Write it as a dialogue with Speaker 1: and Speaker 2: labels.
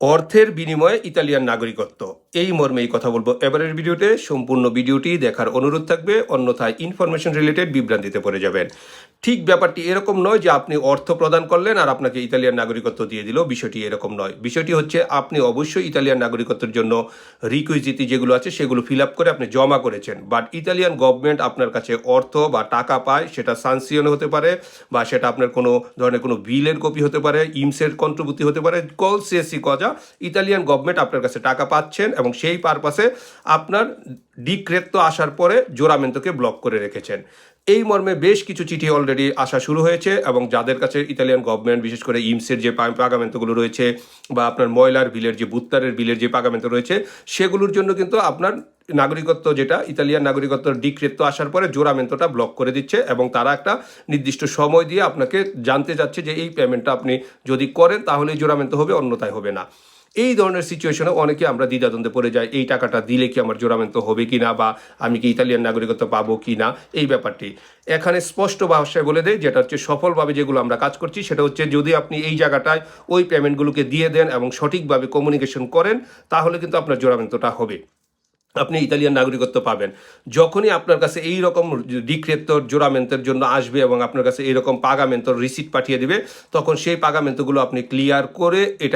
Speaker 1: অর্থের বিনিময়ে ইতালিয়ান নাগরিকত্ব। এই মর্মে এই কথা বলব। এবারের ভিডিওতে সম্পূর্ণ ভিডিওটি দেখার অনুরোধ থাকবে, অন্যথায় ইনফরমেশন রিলেটেড বিভ্রান্তিতে পড়ে যাবেন। ঠিক ব্যাপারটি এরকম নয় যে আপনি অর্থ প্রদান করলেন আর আপনাকে ইতালিয়ান নাগরিকত্ব দিয়ে দিল, বিষয়টি এরকম নয়। বিষয়টি হচ্ছে আপনি অবশ্যই ইতালিয়ান নাগরিকত্বের জন্য রিকুইজিটি যেগুলো আছে সেগুলো ফিল আপ করে আপনি জমা করেছেন। বাট ইতালিয়ান গভর্নমেন্ট আপনার কাছে অর্থ বা টাকা পায়, সেটা সানসিয়ন হতে পারে বা সেটা আপনার কোনো ধরনের কোনো বিলের কপি হতে পারে ইমসের কন্ট্রিবিউটি হতে পারে কল সিএসসি কজা, ইতালিয়ান গভর্নমেন্ট আপনার কাছে টাকা পাচ্ছেন এবং সেই পারপাসে আপনার ডিক্রেত্ত আসার পরে জোরামেন্তকে ব্লক করে রেখেছেন। এই মর্মে বেশ কিছু চিঠি অলরেডি আসা শুরু হয়েছে এবং যাদের কাছে ইতালিয়ান গভর্নমেন্ট বিশেষ করে ইমসের যে পাগামেন্তগুলো রয়েছে বা আপনার ময়লার বিলের যে, বুত্তারের বিলের যে পাগামেন্ত রয়েছে, সেগুলোর জন্য কিন্তু আপনার নাগরিকত্ব যেটা, ইতালিয়ান নাগরিকত্ব ডিক্রেত্ত আসার পরে জোরামেন্তটা ব্লক করে দিচ্ছে এবং তারা একটা নির্দিষ্ট সময় দিয়ে আপনাকে জানতে যাচ্ছে যে এই পেমেন্টটা আপনি যদি করেন তাহলে জোরামেন্ত হবে, অন্যথায় হবে না। এই ধরনের সিচুয়েশনে অনেকে আমরা দ্বিধাদ্বন্দ্বে পড়ে যাই, এই টাকাটা দিলে কি আমার জোরামেন্ত হবে কি না বা আমি কি ইতালিয়ান নাগরিকত্ব পাবো কি না এই ব্যাপারটি। এখানে স্পষ্ট ভাষায় বলে দেয় যেটা হচ্ছে সফলভাবে যেগুলো আমরা কাজ করছি, সেটা হচ্ছে যদি আপনি এই জায়গাটায় ওই পেমেন্টগুলোকে দিয়ে দেন এবং সঠিকভাবে কমিউনিকেশন করেন, তাহলে কিন্তু আপনার জোরামেন্তটা হবে। আপনি ইতালিয়ান নাগরিকত্ব পাবেন। যখনই আপনার কাছে এই রকম ডিক্রেত্তর জোরামেন্তের জন্য আসবে এবং আপনার কাছে এইরকম পাগামেন্তর রিসিট পাঠিয়ে দিবে, তখন সেই পাগামেন্তগুলো আপনি ক্লিয়ার করে এটা